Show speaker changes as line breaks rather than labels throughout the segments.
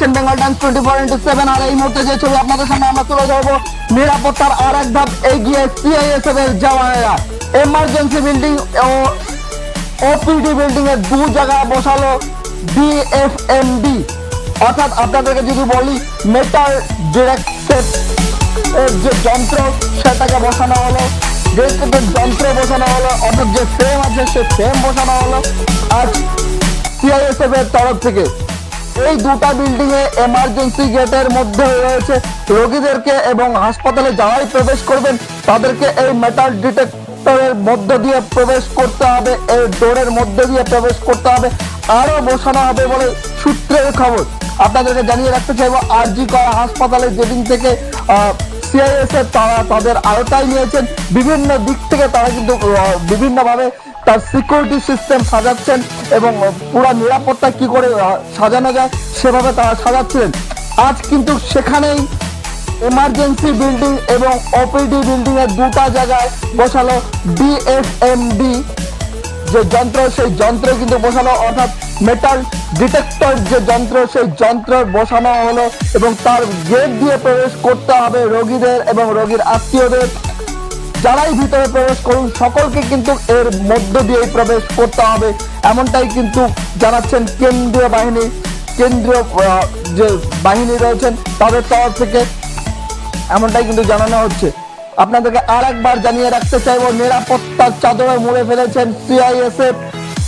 দেখছেন Bengal Times twenty four into seven আর এই মুহূর্তে যে ছবি আপনাদের সামনে আমরা তুলে ধরবো, নিরাপত্তার আর এক ধাপ এগিয়ে সিআইএসএফ এর জওয়ানেরা। এমার্জেন্সি বিল্ডিং ও ওপিডি বিল্ডিং এর দু জায়গায় বসালো ডিএফএমডি অর্থাৎ আপনাদেরকে যদি বলি মেটাল ডিরেক্টেড এর যে যন্ত্র, সেটাকে বসানো হলো। ডিরেক্টেড যন্ত্র বসানো হলো, অর্থাৎ যে ফ্রেম আছে সে ফ্রেম বসানো হলো। আজ সিআইএসএফ এর তরফ থেকে এই দুটা বিল্ডিং এ এমার্জেন্সি গেটের মধ্যে রয়েছে। রোগীদেরকে এবং হাসপাতালে যারাই প্রবেশ করবেন, তাদেরকে এই মেটাল ডিটেক্টরের মধ্য দিয়ে প্রবেশ করতে হবে। এই ডোরের মধ্য দিয়ে প্রবেশ করতে হবে। আরও বসানো হবে বলে সূত্রের খবর। আপনাদেরকে জানিয়ে রাখতে চাইব, আরজি করা হাসপাতালে যেদিন থেকে সিআইএসএফ তারা তাদের আওতায় নিয়েছেন, বিভিন্ন দিক থেকে তারা কিন্তু বিভিন্নভাবে তার সিকিউরিটি সিস্টেম সাজাচ্ছেন এবং পুরো নিরাপত্তা কি করে সাজানো যায় সেভাবে তারা সাজাচ্ছিলেন। আজ কিন্তু সেখানেই এমার্জেন্সি বিল্ডিং এবং ওপিডি বিল্ডিং এর দুটা জায়গায় বসালো ডিএফএমডি যে যন্ত্র, সেই যন্ত্র কিন্তু বসানো অর্থাৎ মেটাল ডিটেক্টর যে যন্ত্র, সেই যন্ত্র বসানো হলো এবং তার গেট দিয়ে প্রবেশ করতে হবে রোগীদের এবং রোগীর আত্মীয়দের। যারাই ভিতরে প্রবেশ করুন, সকলকে কিন্তু এর মধ্য দিয়েই প্রবেশ করতে হবে। এমনটাই কিন্তু জানাচ্ছেন কেন্দ্রীয় বাহিনী। কেন্দ্রীয় যে বাহিনী রয়েছেন, তাদের তরফ থেকে এমনটাই কিন্তু জানানো হচ্ছে। আপনাদেরকে আর একবার জানিয়ে রাখতে চাইব নিরাপত্তার চাদরে মুড়ে ফেলেছেন সিআইএসএফ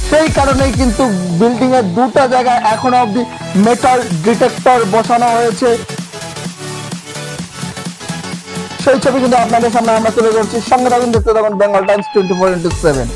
সেই কারণেই কিন্তু বিল্ডিং এর দুটো জায়গায় এখনও অবধি মেটাল ডিটেক্টর বসানো হয়েছে। সেই ছবি কিন্তু আপনাদের সামনে আমরা তুলে ধরছি। সঙ্গে থাকুন দেখতে থাকুন Bengal Times twenty four into seven